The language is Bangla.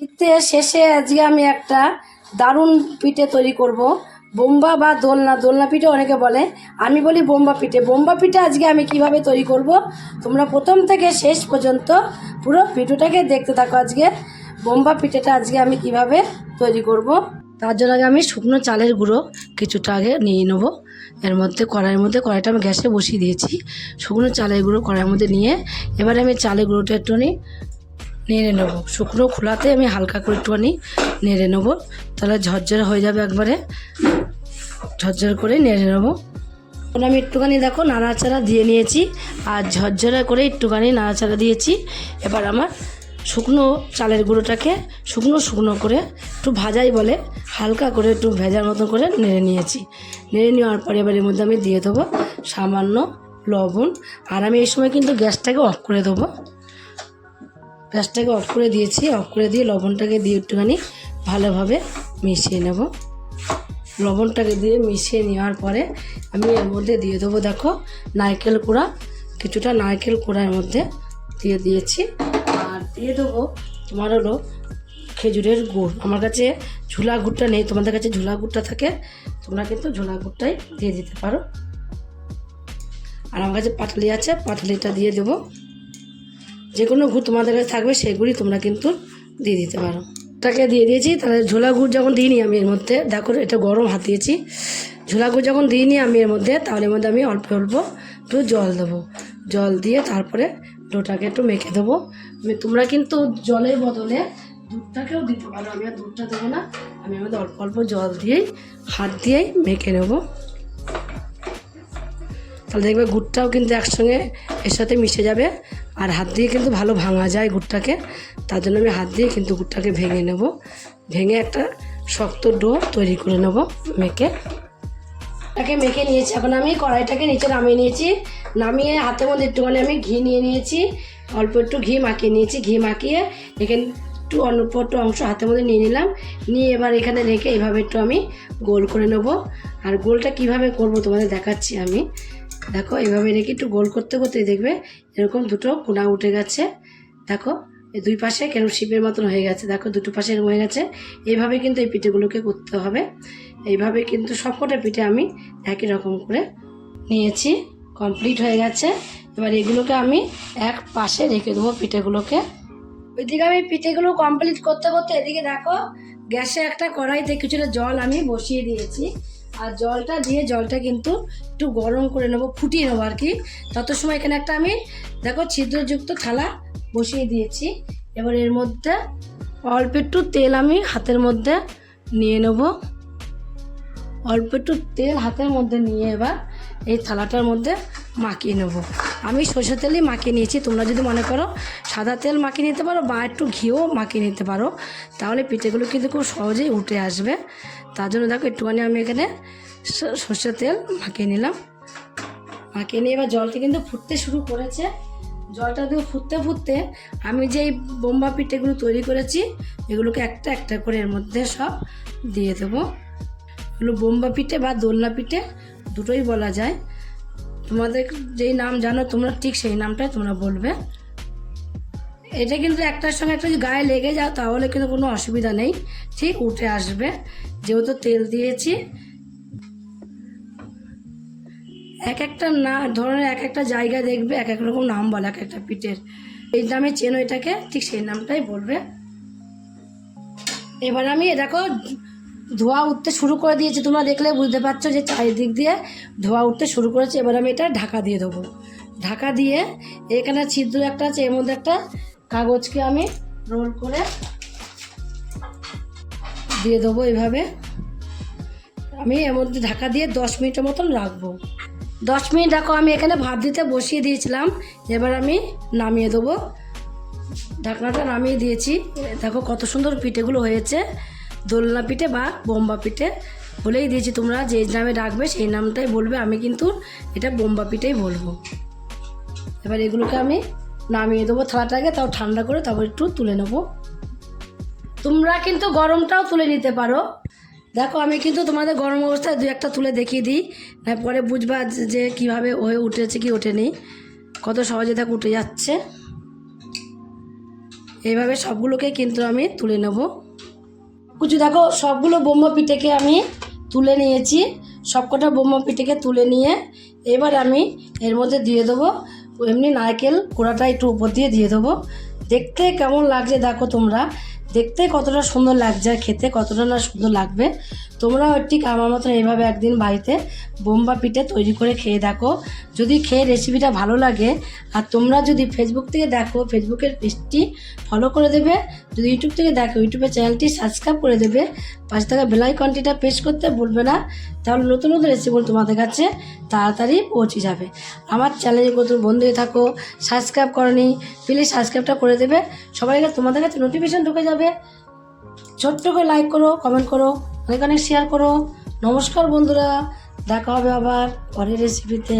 শীতের শেষে আজকে আমি একটা দারুণ পিঠে তৈরি করব। বোম্বা বা দোলনা দোলনা পিঠে অনেকে বলে। আমি বলি বোম্বা পিঠে। বোম্বা পিঠে আজকে আমি কীভাবে তৈরি করব? তোমরা প্রথম থেকে শেষ পর্যন্ত পুরো ভিডিওটাকে দেখতে থাকো আজকে। বোম্বা পিঠেটা আজকে আমি কীভাবে তৈরি করব? তার জন্য আগে আমি শুকনো চালের গুঁড়ো কিছুটা আগে নিয়ে নেব। এর মধ্যে কড়াইয়ের মধ্যে কড়াইটা আমি গ্যাসে বসিয়ে দিয়েছি। শুকনো চালের গুঁড়ো কড়াইয়ের মধ্যে নিয়ে এবারে আমি চালের গুঁড়োটা একটুখানি নেড়ে নেব। শুকনো খোলাতে আমি হালকা করে একটুখানি নেড়ে নেব। তাহলে ঝরঝরে হয়ে যাবে একবারে। ঝরঝর করে নেড়ে নেব। এখন আমি একটুখানি দেখো নাড়াচাড়া দিয়ে নিয়েছি আর ঝরঝরা করে একটুখানি নাড়াচাড়া দিয়েছি। এবার আমার শুকনো চালের গুঁড়োটাকে শুকনো শুকনো করে একটু ভাজাই বলে হালকা করে একটু ভেজার মতো করে নেড়ে নিয়েছি। নেড়ে নেওয়ার পরে এবার এর মধ্যে আমি দিয়ে দেবো সামান্য লবণ। আর আমি এই সময় কিন্তু গ্যাসটাকে অফ করে দেবো। গ্যাসটাকে অফ করে দিয়েছি, অফ করে দিয়ে লবণটাকে দিয়ে একটুখানি ভালোভাবে মিশিয়ে নেব। লবণটাকে দিয়ে মিশিয়ে নেওয়ার পরে আমি এর মধ্যে দিয়ে দেবো, দেখো, নারকেল কুড়া। কিছুটা নারকেল কুড়ার মধ্যে দিয়ে দিয়েছি। আর দিয়ে দেবো তোমার হলো খেজুরের গুড়। আমার কাছে ঝোলা গুড়টা নেই, তোমাদের কাছে ঝোলা গুড়টা থাকে, তোমরা কিন্তু ঝোলা গুড়টাই দিয়ে দিতে পারো। আর আমার কাছে পাটালি আছে পাটালিটা দিয়ে দেবো। যে কোনো গুড় তোমাদের কাছে থাকবে সেই তোমরা কিন্তু দিয়ে দিতে পারো। তাকে দিয়ে দিয়েছি, তাহলে ঝোলা গুড় যখন দিইনি আমি এর মধ্যে, দেখো এটা গরম হাত দিয়েছি ঝোলা গুড় যখন দিইনি আমি এর মধ্যে, তাহলে এর মধ্যে আমি অল্প অল্প একটু জল দেবো। জল দিয়ে তারপরে ডোটাকে একটু মেখে দেবো। তোমরা কিন্তু জলের বদলে দুধটাকেও দিতে পারো, আমি আর দুধটা দেবো না। আমি আমাদের অল্প অল্প জল দিয়েই, হাত দিয়েই মেখে নেব। তাহলে দেখবে গুড়টাও কিন্তু একসঙ্গে এর সাথে মিশে যাবে। আর হাত দিয়ে কিন্তু ভালো ভাঙা যায় গুড়টাকে, তার জন্য আমি হাত দিয়ে কিন্তু গুড়টাকে ভেঙে নেব। ভেঙে একটা শক্ত ডো তৈরি করে নেব মেখে। এটাকে মেখে নিয়েছি। এখন আমি কড়াইটাকে নিচে নামিয়ে নিয়েছি। নামিয়ে হাতের মধ্যে একটুখানি আমি ঘি নিয়ে নিয়েছি। অল্প একটু ঘি মাখিয়ে নিয়েছি। ঘি মাখিয়ে এখানে একটু অল্প একটু অংশ হাতের মধ্যে নিয়ে নিলাম। নিয়ে এবার এখানে রেখে এইভাবে একটু আমি গোল করে নেব। আর গোলটা কীভাবে করব তোমাদের দেখাচ্ছি আমি। দেখো এইভাবে রেখে একটু গোল করতে করতে দেখবে এরকম দুটো কোনা উঠে গেছে। দেখো, এই দুই পাশে কেন শিপের মতন হয়ে গেছে? দেখো, দুটো পাশে এরকম হয়ে গেছে। এইভাবে কিন্তু এই পিঠেগুলোকে করতে হবে। এইভাবে কিন্তু সবকটা পিঠে আমি একই রকম করে নিয়েছি। কমপ্লিট হয়ে গেছে। এবার এগুলোকে আমি এক পাশে রেখে দেবো পিঠেগুলোকে। ওইদিকে আমি পিঠেগুলো কমপ্লিট করতে করতে এদিকে দেখো, গ্যাসে একটা কড়াইতে কিছুটা জল আমি বসিয়ে দিয়েছি। আর জলটা দিয়ে জলটা কিন্তু একটু গরম করে নেব, ফুটিয়ে নেব আর কি। তত সময় এখানে একটা আমি, দেখো ছিদ্রযুক্ত থালা বসিয়ে দিয়েছি। এবার এর মধ্যে অল্প একটু তেল আমি হাতের মধ্যে নিয়ে নেব। অল্প একটু তেল হাতের মধ্যে নিয়ে এবার এই থালাটার মধ্যে মাখিয়ে নেব। আমি সর্ষে তেলই মাখিয়ে নিয়েছি, তোমরা যদি মনে করো সাদা তেল মাখিয়ে নিতে পারো বা একটু ঘিও মাখিয়ে নিতে পারো, তাহলে পিঠেগুলো কিন্তু খুব সহজেই উঠে আসবে। তার জন্য দেখো একটুখানি আমি এখানে সর্ষের তেল মাখিয়ে নিলাম। মাখিয়ে নিয়ে এবার জলটা কিন্তু ফুটতে শুরু করেছে। জলটা দিয়ে ফুটতে ফুটতে আমি যেই বোম্বা পিঠেগুলো তৈরি করেছি, এগুলোকে একটা একটা করে এর মধ্যে সব দিয়ে দেবো। এগুলো বোম্বা পিঠে বা দোলনা পিঠে দুটোই বলা যায়। তোমাদের যেই নাম জানো, তোমরা ঠিক সেই নামটাই তোমরা বলবে। এটা কিন্তু একটার সঙ্গে একটা যদি গায়ে লেগে যাও তাহলে কিন্তু কোনো অসুবিধা নেই। ঠিক উঠে আসবে। যেহেতু তেল দিয়েছি। এক একটা না, ধরনের এক একটা জায়গা দেখবে, এক এক রকম নাম বলে, এক একটা পিঠের। এই নামে চেনো এটাকে, ঠিক সেই নামটাই বলবে। এবার আমি, দেখো, ধোয়া উঠতে শুরু করে দিয়েছি। তোমরা দেখলে বুঝতে পারছ যে চারিদিক দিয়ে ধোয়া উঠতে শুরু করেছে। এবার আমি এটা ঢাকা দিয়ে দেবো। ঢাকা দিয়ে এখানে ছিদ্র একটা আছে, এর মধ্যে একটা কাগজকে আমি রোল করে দিয়ে দেবো এইভাবে। আমি এর মধ্যে ঢাকা দিয়ে দশ মিনিটের মতন রাখব। দশ মিনিট দেখো, আমি এখানে ভাত দিতে বসিয়ে দিয়েছিলাম। এবার আমি নামিয়ে দেবো। ঢাকনাটা নামিয়ে দিয়েছি। দেখো কত সুন্দর পিঠেগুলো হয়েছে। দোলনা পিঠে বা বোম্বা পিঠে বলেই দিয়েছি তোমরা, যে নামে ডাকবে সেই নামটাই বলবে। আমি কিন্তু এটা বোম্বা পিঠেই বলব। এবার এগুলোকে আমি নামিয়ে দেবো থালাটাকে, তাও ঠান্ডা করে তারপর একটু তুলে নেব। তোমরা কিন্তু গরমটাও তুলে নিতে পারো। দেখো, আমি কিন্তু তোমাদের গরম অবস্থায় দু একটা তুলে দেখিয়ে দিই। পরে বুঝবা যে- কীভাবে হয়ে উঠেছে কি ওঠেনি। কত সহজে দেখো উঠে যাচ্ছে। এইভাবে সবগুলোকে কিন্তু আমি তুলে নেব। কুচু, দেখো, সবগুলো বোম্বা পিঠেকে আমি তুলে নিয়েছি। সবকটা বোম্বা পিঠেকে তুলে নিয়ে এবার আমি এর মধ্যে দিয়ে দেবো এমনি নারকেল কোড়াটা একটু উপর দিয়ে দিয়ে দেবো। দেখতে কেমন লাগছে দেখো তোমরা। দেখতে কতটা সুন্দর লাগছে আর খেতে, কতটা না সুন্দর লাগবে। তোমরাও ঠিক আমার মতন এইভাবে একদিন বাড়িতে বোম্বা পিঠে তৈরি করে খেয়ে দেখো। যদি খেয়ে রেসিপিটা ভালো লাগে, আর তোমরা যদি ফেসবুক থেকে দেখো ফেসবুকের পেজটি ফলো করে দেবে। যদি ইউটিউব থেকে দেখো ইউটিউবের চ্যানেলটি সাবস্ক্রাইব করে দেবে। পাশে থাকা বেলাইকনটিটা প্রেস করতে ভুলবে না। তাহলে নতুন নতুন রেসিপিগুলো তোমাদের কাছে তাড়াতাড়ি পৌঁছে যাবে। আমার চ্যানেলে নতুন বন্ধু হয়ে থাকো সাবস্ক্রাইব করনি প্লিজ সাবস্ক্রাইবটা করে দেবে। সবাইকে তোমাদের কাছে নোটিফিকেশান ঢুকে যাবে। ছোট্ট করে লাইক করো কমেন্ট করো, অনেক অনেক শেয়ার করো। নমস্কার বন্ধুরা, দেখা হবে আবার পরের রেসিপিতে